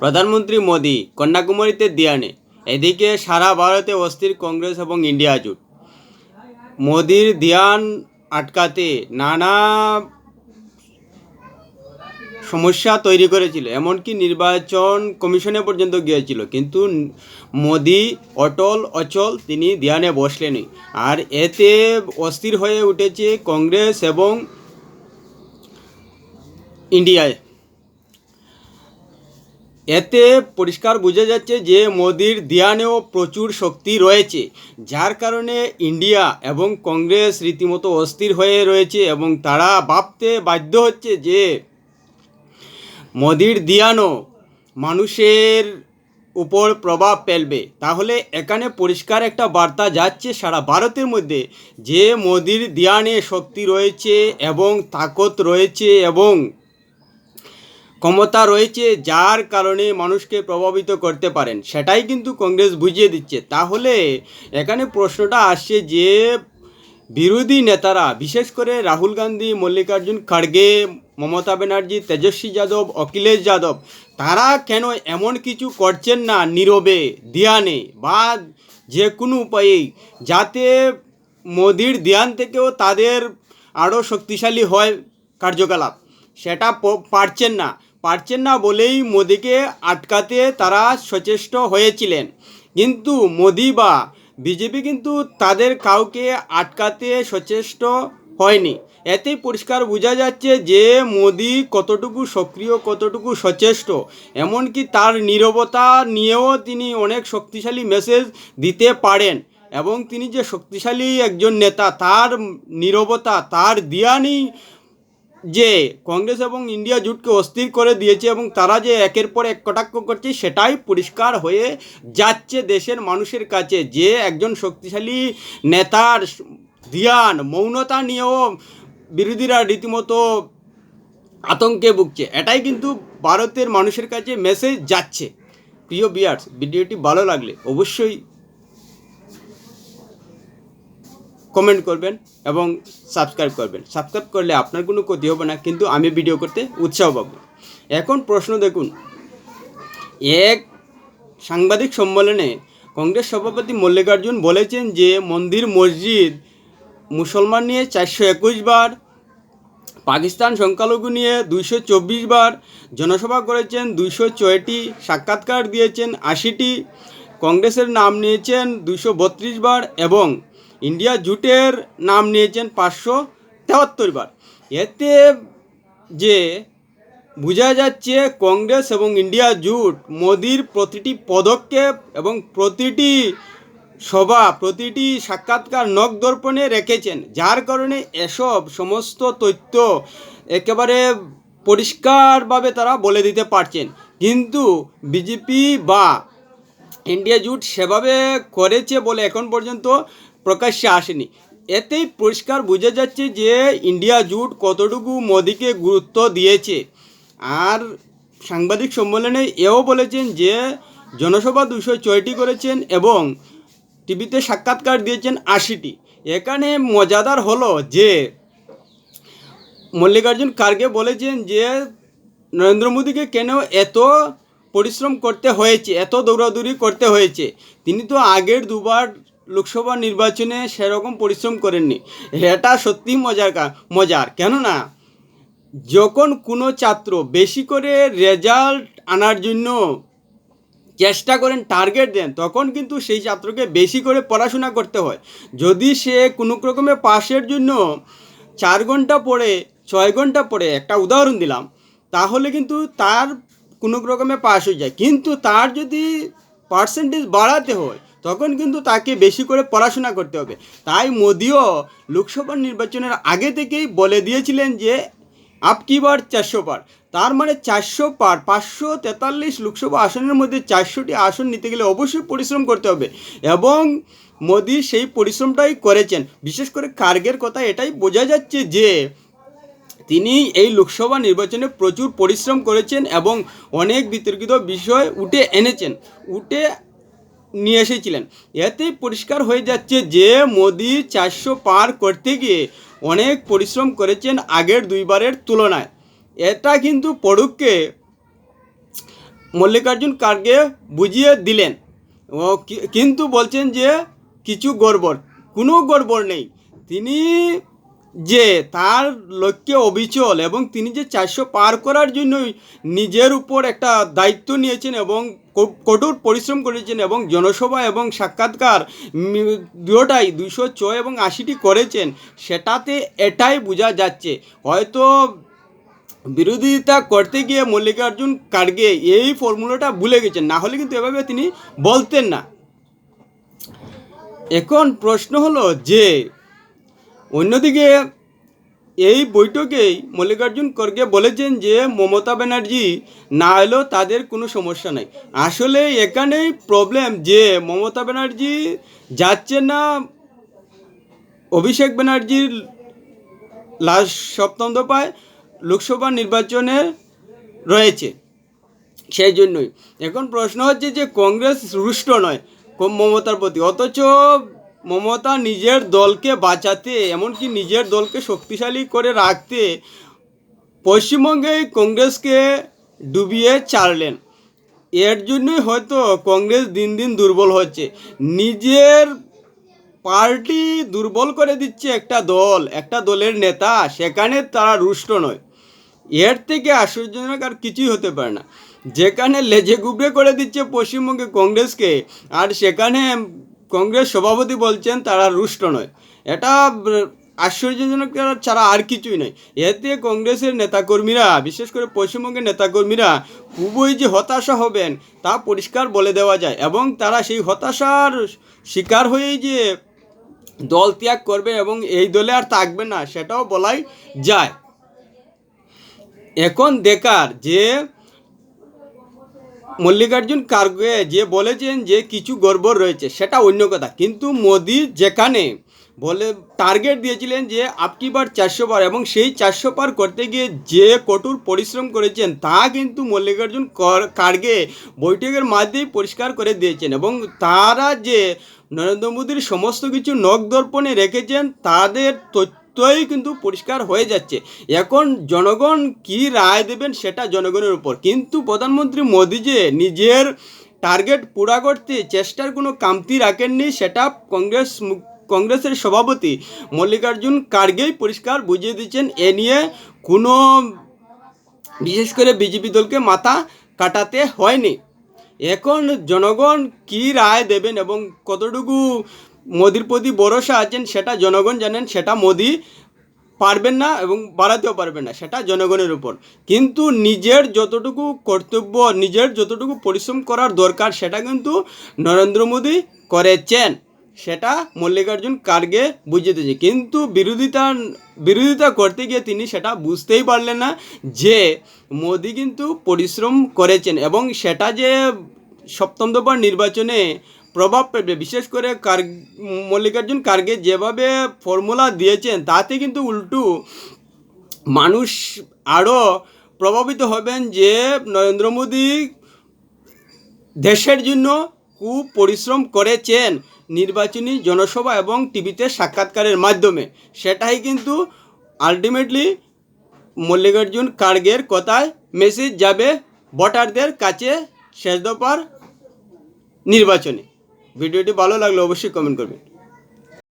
প্রধানমন্ত্রী মোদি কন্যাকুমারীতে দিয়ানে। এদিকে সারা ভারতে অস্থির কংগ্রেস এবং ইন্ডিয়া জোট। মোদির ধ্যান আটকাতে নানা সমস্যা তৈরি করেছিল, এমনকি নির্বাচন কমিশনে পর্যন্ত গিয়েছিল। কিন্তু মোদি অটল অচল, তিনি ধ্যানে বসলেনি আর এতে অস্থির হয়ে উঠেছে কংগ্রেস এবং ইন্ডিয়ায়। এতে পরিষ্কার বোঝা যাচ্ছে যে মোদির ধ্যানেও প্রচুর শক্তি রয়েছে, যার কারণে ইন্ডিয়া এবং কংগ্রেস রীতিমতো অস্থির হয়ে রয়েছে এবং তারা ভাবতে বাধ্য হচ্ছে যে মোদির ধ্যানও মানুষের উপর প্রভাব ফেলবে। তাহলে এখানে পরিষ্কার একটা বার্তা যাচ্ছে সারা ভারতের মধ্যে যে মোদির ধ্যানে শক্তি রয়েছে এবং তাকত রয়েছে এবং ক্ষমতা রয়েছে যার কারণে মানুষকে প্রভাবিত করতে পারেন। সেটাই কিন্তু কংগ্রেস বুঝিয়ে দিচ্ছে। তাহলে এখানে প্রশ্নটা আসছে যে, বিরোধী নেতারা, বিশেষ করে রাহুল গান্ধী, মল্লিকার্জুন খাড়গে, মমতা ব্যানার্জি, তেজস্বী যাদব, অখিলেশ যাদব, তারা কেন এমন কিছু করছেন না নীরবে, ধ্যানে বা যে কোনো উপায়েই, যাতে মোদির ধ্যান থেকেও তাদের আরও শক্তিশালী হয় কার্যকলাপ? সেটা পারছেন না। পারছেন না বলেই মোদিকে আটকাতে তারা সচেষ্ট হয়েছিলেন। কিন্তু মোদি বা বিজেপি কিন্তু তাদের কাউকে আটকাতে সচেষ্ট হয়নি। এতেই পরিষ্কার বোঝা যাচ্ছে যে মোদি কতটুকু সক্রিয়, কতটুকু সচেষ্ট, এমনকি তার নীরবতা নিয়েও তিনি অনেক শক্তিশালী মেসেজ দিতে পারেন এবং তিনি যে শক্তিশালী একজন নেতা, তার নীরবতা, তার দিয়ানি যে কংগ্রেস এবং ইন্ডিয়া জোটকে অস্থির করে দিয়েছে এবং তারা যে একের পর এক কটাক্ষ করছে, সেটাই পরিষ্কার হয়ে যাচ্ছে দেশের মানুষের কাছে। যে একজন শক্তিশালী নেতার ধ্যান, মৌনতা নিয়েও বিরোধীরা রীতিমতো আতঙ্কে ভুগছে। এটাই কিন্তু ভারতের মানুষের কাছে মেসেজ যাচ্ছে। প্রিয় বিয়ার্স, ভিডিওটি ভালো লাগলে অবশ্যই কমেন্ট করবেন এবং সাবস্ক্রাইব করবেন। সাবস্ক্রাইব করলে আপনার কোনো ক্ষতি হবে না, কিন্তু আমি ভিডিও করতে উৎসাহ পাবো। এখন প্রশ্ন দেখুন। এক সাংবাদিক সম্মেলনে কংগ্রেস সভাপতি মল্লিকার্জুন বলেছেন যে, মন্দির, মসজিদ মুসলমান নিয়ে চারশো একুশ বার, পাকিস্তান সংখ্যালঘু নিয়ে দুইশো চব্বিশ বার, জনসভা করেছেন দুইশো ছয়টি, সাক্ষাৎকার দিয়েছেন আশিটি, কংগ্রেসের নাম নিয়েছেন দুইশো বত্রিশ বার এবং ইন্ডিয়া জুটের নাম নিয়েছেন পাঁচশো তেহাত্তর বার। এতে যে বোঝা যাচ্ছে কংগ্রেস এবং ইন্ডিয়া জুট মোদির প্রতিটি পদক্ষেপ এবং প্রতিটি সভা, প্রতিটি সাক্ষাৎকার নখ দর্পণে রেখেছেন, যার কারণে এসব সমস্ত তথ্য একেবারে পরিষ্কারভাবে তারা বলে দিতে পারছেন। কিন্তু বিজেপি বা ইন্ডিয়া জুট সেভাবে করেছে বলে এখন পর্যন্ত প্রকাশ্যে আসেনি। এতেই পরিষ্কার বোঝা যাচ্ছে যে ইন্ডিয়া জুট কতটুকু মোদিকে গুরুত্ব দিয়েছে। আর সাংবাদিক সম্মেলনে এও বলেছেন যে, জনসভা দুশো ছয়টি করেছেন এবং টিভিতে সাক্ষাৎকার দিয়েছেন আশিটি। এখানে মজাদার হলো যে, মল্লিকার্জুন খার্গে বলেছেন যে, নরেন্দ্র মোদীকে কেন এত পরিশ্রম করতে হয়েছে, এত দৌড়াদৌড়ি করতে হয়েছে। তিনি তো আগের দুবার লোকসভা নির্বাচনে সেরকম পরিশ্রম করেননি। এটা সত্যি মজার মজার। কেননা, যখন কোনো ছাত্র বেশি করে রেজাল্ট আনার জন্য চেষ্টা করেন টার্গেট দেন, তখন কিন্তু সেই ছাত্রকে বেশি করে পড়াশোনা করতে হয়। যদি সে কোনো রকমে পাশের জন্য চার ঘণ্টা পড়ে, ছয় ঘণ্টা পড়ে, একটা উদাহরণ দিলাম, তাহলে কিন্তু তার কোনো রকমে পাস হয়ে যায়। কিন্তু তার যদি পার্সেন্টেজ বাড়াতে হয় তখন কিন্তু তাকে বেশি করে পড়াশোনা করতে হবে। তাই মোদিও লোকসভা নির্বাচনের আগে থেকেই বলে দিয়েছিলেন যে, আপ কি বার চারশো পার? তার মানে চারশো পার, পাঁচশো তেতাল্লিশ লোকসভা আসনের মধ্যে চারশোটি আসন নিতে গেলে অবশ্যই পরিশ্রম করতে হবে। এবং মোদি সেই পরিশ্রমটাই করেছেন। বিশেষ করে কার্গের কথা এটাই বোঝা যাচ্ছে যে, তিনি এই লোকসভা নির্বাচনে প্রচুর পরিশ্রম করেছেন এবং অনেক বিতর্কিত বিষয় উঠে এনেছেন। উঠে নিয়ে এসেছিলেন। এতেই পরিষ্কার হয়ে যাচ্ছে যে মোদি চারশো পার করতে গিয়ে অনেক পরিশ্রম করেছেন আগের দুইবারের তুলনায়। এটা কিন্তু পড়ুককে মল্লিকার্জুন খাড়গে বুঝিয়ে দিলেন। ও কিন্তু বলছেন যে কিছু গড়বড়। কোনো গড়বড় নেই। তিনি যে তার লক্ষ্যে অবিচল এবং তিনি যে চারশো পার করার জন্যই নিজের উপর একটা দায়িত্ব নিয়েছেন এবং কঠোর পরিশ্রম করেছেন এবং জনসভা এবং সাক্ষাৎকার উম, দুটোটাই দুশো ছয় এবং আশিটি করেছেন সেটাতে এটাই বোঝা যাচ্ছে। হয়তো বিরোধিতা করতে গিয়ে মল্লিকার্জুন খাড়গে এই ফর্মুলাটা ভুলে গেছেন না হলে কিন্তু এভাবে তিনি বলতেন না। এখন প্রশ্ন হলো যে অন্যদিকে, এই বৈঠকেই মল্লিকার্জুন খড়গে বলেছেন যে মমতা ব্যানার্জি না এলেও তাদের কোনো সমস্যা নাই। আসলে এখানেই প্রবলেম যে মমতা ব্যানার্জি যাচ্ছে না, অভিষেক ব্যানার্জির লাস্ট সপ্তম দফায় লোকসভা নির্বাচনে রয়েছে। সেই জন্যই। এখন প্রশ্ন হচ্ছে যে কংগ্রেস রুষ্ট নয় মমতার প্রতি। অথচ মমতা নিজের দলকে বাঁচাতে, এমনকি নিজের দলকে শক্তিশালী করে রাখতে পশ্চিমবঙ্গে কংগ্রেসকে ডুবিয়ে ছাড়লেন। এর জন্যই হয়তো কংগ্রেস দিন দিন দুর্বল হচ্ছে। নিজের পার্টি দুর্বল করে দিচ্ছে একটা দল, একটা দলের নেতা, সেখানে তারা রুষ্ট নয়। এর থেকে আশ্চর্যজনক আর কিছুই হতে পারে না। যেখানে লেজে গুবরে করে দিচ্ছে পশ্চিমবঙ্গে কংগ্রেসকে, আর সেখানে কংগ্রেস সভাপতি বলছেন তারা রুষ্ট নয়। এটা আশ্চর্যজনক ছাড়া আর কিছুই নয় এতে কংগ্রেসের নেতাকর্মীরা, বিশেষ করে পশ্চিমবঙ্গের নেতাকর্মীরা খুবই যে হতাশা হবেন তা পরিষ্কার বলে দেওয়া যায় এবং তারা সেই হতাশার শিকার হয়েই যে দল ত্যাগ করবে এবং এই দলে আর থাকবে না, সেটাও বলাই যায়। এখন দেখার যে মল্লিকার্জুন খার্গে যে বলেছেন যে কিছু গড়বড় রয়েছে, সেটা অন্য কথা। কিন্তু মোদি যেখানে বলে টার্গেট দিয়েছিলেন যে আপকি বার চারশো পার এবং সেই চারশো পার করতে গিয়ে যে কঠোর পরিশ্রম করেছেন, তা কিন্তু মল্লিকার্জুন কর- খার্গে বৈঠকের মাধ্যমেই পরিষ্কার করে দিয়েছেন এবং তারা যে নরেন্দ্র মোদীর সমস্ত কিছু নখ দর্পণে রেখেছেন, তাদের তথ্যই কিন্তু পরিষ্কার হয়ে যাচ্ছে। এখন জনগণ কি রায় দেবেন সেটা জনগণের উপর। কিন্তু প্রধানমন্ত্রী মোদী যে নিজের টার্গেট পুরা করতে চেষ্টার কোনো কামতি রাখেননি, সেটা কংগ্রেস কংগ্রেসের সভাপতি মল্লিকার্জুন খার্গেই পরিষ্কার বুঝিয়ে দিচ্ছেন। এ নিয়ে কোনো বিশেষ করে বিজেপি দলকে মাথা কাটাতে হয়নি। এখন জনগণ কি রায় দেবেন এবং কতটুকু মোদির প্রতি ভরসা আছেন, সেটা জনগণ জানেন, সেটা মোদি পারবেন না এবং বাড়াতেও পারবেন না, সেটা জনগণের উপর। কিন্তু নিজের যতটুকু কর্তব্য, নিজের যতটুকু পরিশ্রম করার দরকার, সেটা কিন্তু নরেন্দ্র মোদী করেছেন। সেটা মল্লিকার্জুন কার্গে বুঝিয়ে দিয়েছে। কিন্তু বিরোধিতা বিরোধিতা করতে গিয়ে তিনি সেটা বুঝতেই পারলেন না যে, মোদি কিন্তু পরিশ্রম করেছেন এবং সেটা যে সপ্তম দফার নির্বাচনে প্রভাব পড়বে। বিশেষ করে কার মল্লিকার্জুন কার্গে যেভাবে ফর্মুলা দিয়েছেন, তাতে কিন্তু উল্টু মানুষ আরও প্রভাবিত হবেন যে নরেন্দ্র মোদী দেশের জন্য খুব পরিশ্রম করেছেন নির্বাচনী জনসভা এবং টিভিতে সাক্ষাৎকারের মাধ্যমে। সেটাই কিন্তু আলটিমেটলি মল্লিকার্জুন কার্গের কথায় মেসেজ যাবে ভোটারদের কাছে শেষ দফার নির্বাচনে। ভিডিওটি ভালো লাগলে অবশ্যই কমেন্ট করবেন।